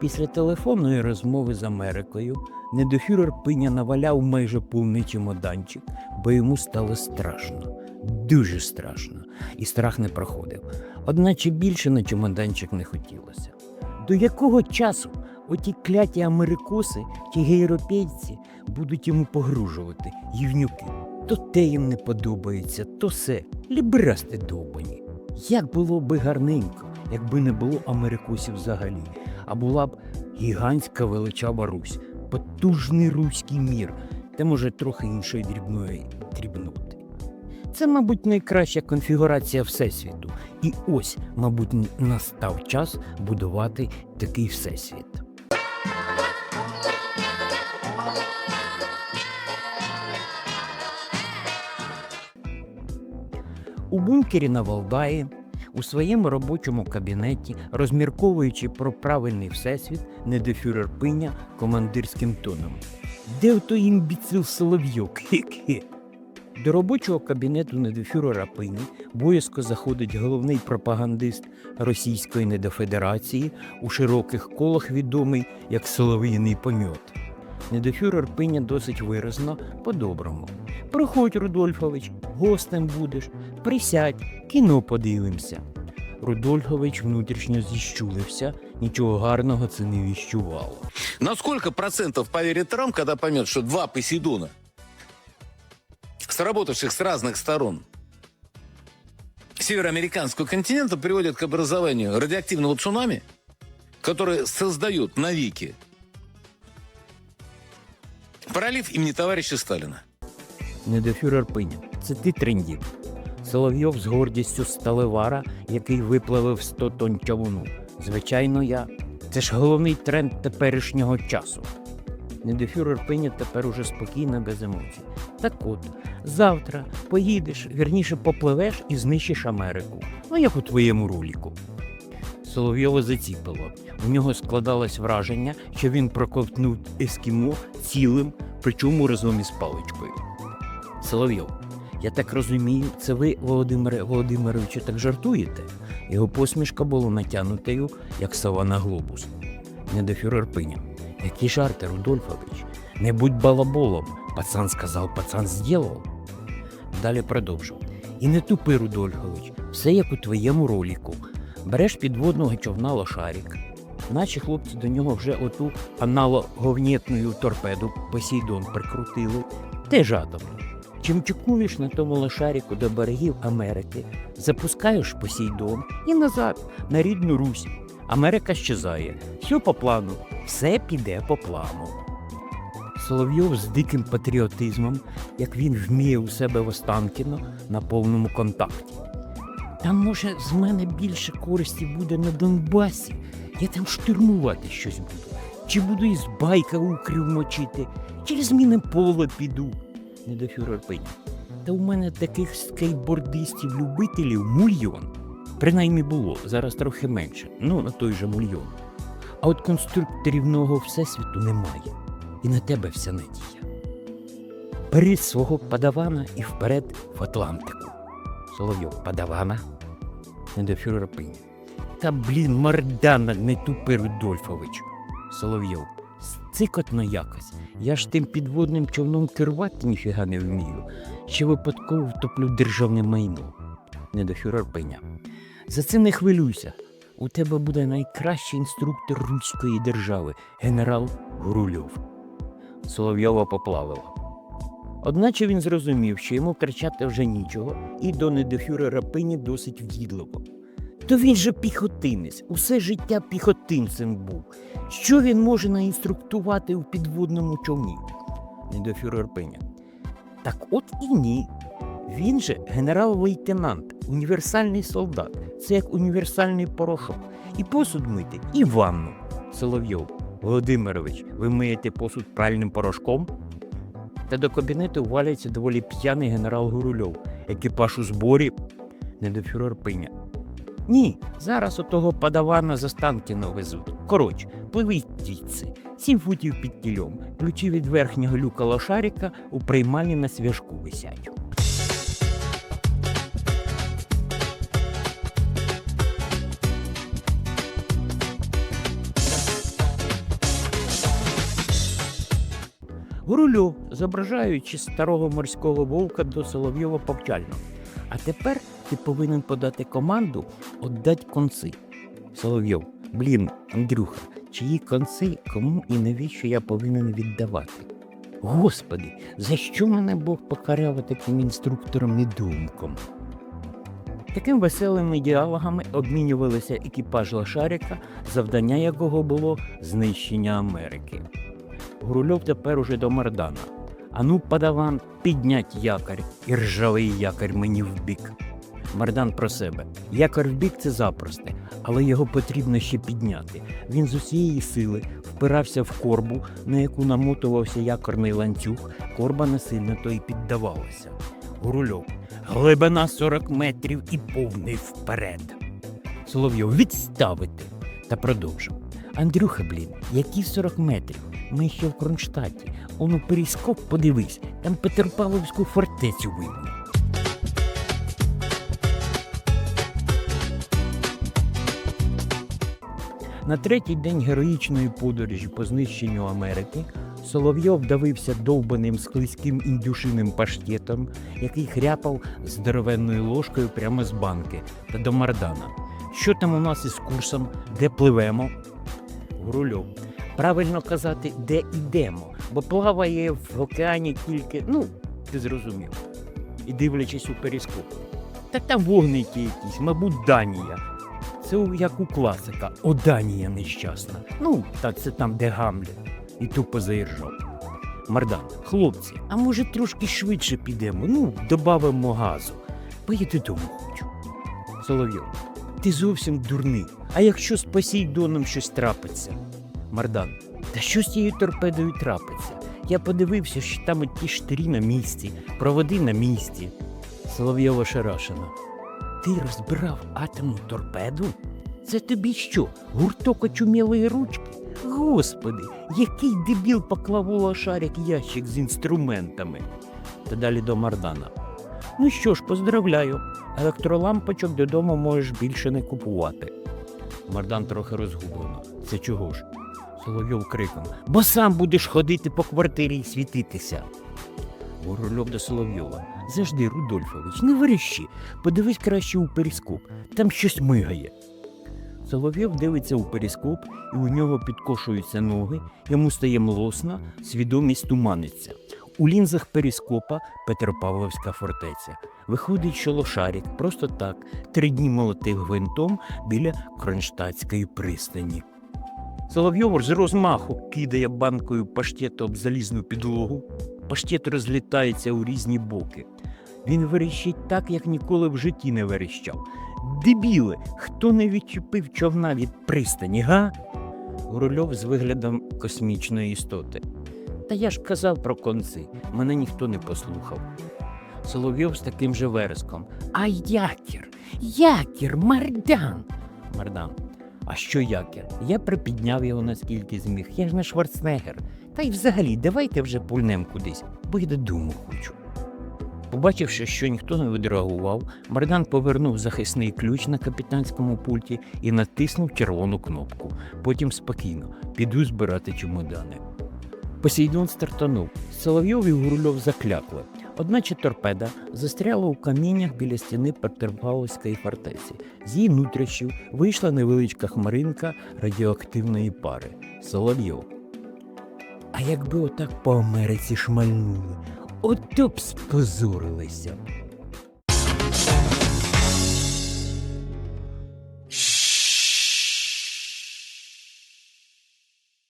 Після телефонної розмови з Америкою недофюрер пиня наваляв майже повний чемоданчик, бо йому стало страшно, дуже страшно, і страх не проходив. Одначе більше на чемоданчик не хотілося. До якого часу оті кляті америкоси чи європейці будуть йому погружувати, гівнюки? То те їм не подобається, то все, ліберасти довбані. Як було би гарненько, якби не було америкосів взагалі, а була б гігантська величава Русь, потужний руський мір, та може трохи іншої дрібної дрібноти. Це, мабуть, найкраща конфігурація Всесвіту. І ось, мабуть, настав час будувати такий всесвіт. У бункері на Валдаї, у своєму робочому кабінеті, розмірковуючи про правильний всесвіт, недофюрер пиня командирським тоном. Де ото імбіцил Соловйок? Хе-хе. До робочого кабінету недофюрера пині боязко заходить головний пропагандист Російської недофедерації, у широких колах відомий як Солов'їний помьот. Недофюрер пиня досить виразно, по-доброму. Проходь, Рудольфович, гостем будеш, присядь, кіно подивимося. Рудольфович внутрішньо зіщулився, нічого гарного це не віщувало. На сколько процентов поверит Трамп, когда поймет, что два Посейдона, сработавших с разных сторон североамериканского континента, приводят к образованию радиоактивного цунами, которое создает навеки пролив имени товарища Сталина? Недофюрер пиня. Це ти трендів. Соловйов з гордістю сталевара, який виплавив 100 тонн човуну. Звичайно, я. Це ж головний тренд теперішнього часу. Недофюрер пиня тепер уже спокійно, без емоцій. Так от, завтра поїдеш, вірніше попливеш і знищиш Америку. Ну, як у твоєму роліку. Соловйова заціпило. У нього складалось враження, що він проковтнув ескімо цілим, причому разом із паличкою. Соловйов, я так розумію, це ви, Володимире Володимировичу, так жартуєте? Його посмішка була натягнутою, як сова на глобус. Недофюрер пиня. Які жарти, Рудольфович? Не будь балаболом. Пацан сказав, пацан зробив. Далі продовжив. І не тупи, Рудольфович, все як у твоєму роліку. Береш підводного човна лошарік. Наші хлопці до нього вже оту аналоговнєтною торпеду Посейдон прикрутили. Теж атом. Чимчикуєш на тому лошаріку до берегів Америки, запускаєш Посейдон і назад, на рідну Русь. Америка щезає. Все по плану, все піде по плану. Соловйов з диким патріотизмом, як він вміє у себе в Останкіно на повному контакті. Там, може, з мене більше користі буде на Донбасі. Я там штурмувати щось буду. Чи буду із байка укрів мочити, через мінне поле піду. Не до фюрер. Та у мене таких скейтбордистів-любителів мільйон. Принаймні було, зараз трохи менше, ну на той же мільйон. А от конструкторів нового всесвіту немає. І на тебе вся надія. Бери свого падавана і вперед в Атлантику. Соловйов, падавана? Не до фюрера. Та блін, мардана, не тупи, Рудольфович. Соловйов. Цикотно якось. Я ж тим підводним човном керувати ніфіга не вмію. Ще випадково втоплю державне майно. Не до. За це не хвилюйся. У тебе буде найкращий інструктор руської держави, генерал Гурульов. Соловйова поплавила. Одначе він зрозумів, що йому втрачати вже нічого, і до недофюрера пині досить в'їдливо. То він же піхотинець, усе життя піхотинцем був. Що він може наінструктувати у підводному човні? Недофюрер пиня. Так от і ні. Він же генерал-лейтенант, універсальний солдат. Це як універсальний порошок. І посуд мити, і ванну. Соловйов. Володимирович, ви миєте посуд пральним порошком? Та до кабінету валяється доволі п'яний генерал Гурульов. Екіпаж у зборі. Недофюрер пиня. Ні, зараз отого падавана за Станкіно везуть. Коротше, пливи звідси. Сім футів під кільом. Ключі від верхнього люка лошарика у приймальні на свяжку висять. Гурульов, зображаючи старого морського вовка до Соловйова повчально. А тепер ти повинен подати команду отдать конці. Соловйов, блін, Андрюха, чиї конці, кому і навіщо я повинен віддавати? Господи, за що мене Бог покарав таким інструктором недумком? Таким веселими діалогами обмінювалися екіпаж лошарика, завдання якого було знищення Америки. Гурульов тепер уже до Мардана. Ану, падаван, піднять якорь, і ржавий якорь мені в бік. Мардан про себе. Якор в бік це запросте, але його потрібно ще підняти. Він з усієї сили впирався в корбу, на яку намотувався якорний ланцюг, корба не сильно то й піддавалася. Гурульов. Глибина 40 метрів і повний вперед. Соловйов відставити та продовжив. Андрюха, блін, які 40 метрів? Ми ще в Кронштадті. Он у перископ подивись, там Петропавловську фортецю видно. На третій день героїчної подорожі по знищенню Америки Соловйов давився довбаним склизьким індюшиним паштетом, який хряпав здоровенною ложкою прямо з банки та до Мардана. Що там у нас із курсом, де пливемо? Гурульов. Правильно казати, де йдемо, бо плаває в океані тільки, ну, ти зрозумів. І дивлячись у перископ. Та там вогники якісь, мабуть, Данія. Це як у класика, о Данія нещасна. Ну, так це там, де Гамлет. І тупо заіржав. Мардан, хлопці, а може трошки швидше підемо? Ну, добавимо газу. Поїду дому хочу. Соловйов, ти зовсім дурний. А якщо з Посейдоном щось трапиться? Мардан, та що з тією торпедою трапиться? Я подивився, що там ті штирі на місці, проводи на місці. Соловйова Шарашина. Ти розбирав атомну торпеду? Це тобі що, гурток очумілої ручки? Господи, який дебіл поклав у лошарик ящик з інструментами. Та далі до Мардана. Ну що ж, поздравляю, електролампочок додому можеш більше не купувати. Мардан трохи розгублено. Це чого ж? Соловйов криком. Бо сам будеш ходити по квартирі і світитися. Ворольов до Соловйова. Завжди, Рудольфович, не верещи. Подивись краще у перископ. Там щось мигає. Соловйов дивиться у перископ, і у нього підкошуються ноги, йому стає млосно, свідомість туманиться. У лінзах перископа Петропавловська фортеця. Виходить, що лошарик просто так три дні молотив гвинтом біля Кронштадтської пристані. Соловйов з розмаху кидає банкою паштету об залізну підлогу. Паштет розлітається у різні боки. Він верещить так, як ніколи в житті не верещав. Дебіли, хто не відчепив човна від пристані, га? Гурульов з виглядом космічної істоти. Та я ж казав про конці, мене ніхто не послухав. Соловйов з таким же вереском. А якір, якір, Мардан. Мардан. А що якір? Я припідняв його наскільки зміг. Я ж не Шварценеггер. Та й взагалі, давайте вже пульнем кудись, бо я додому хочу. Побачивши, що ніхто не відреагував, Мардан повернув захисний ключ на капітанському пульті і натиснув червону кнопку. Потім спокійно піду збирати чемодани. Посейдон стартанув. Соловйов і Гурульов заклякли. Одначе торпеда застряла у каміннях біля стіни Петропавловської фортеці. З її нутрощів вийшла невеличка хмаринка радіоактивної пари. Соловйов. А якби отак по Америці шмальнули, ото б спозорилися.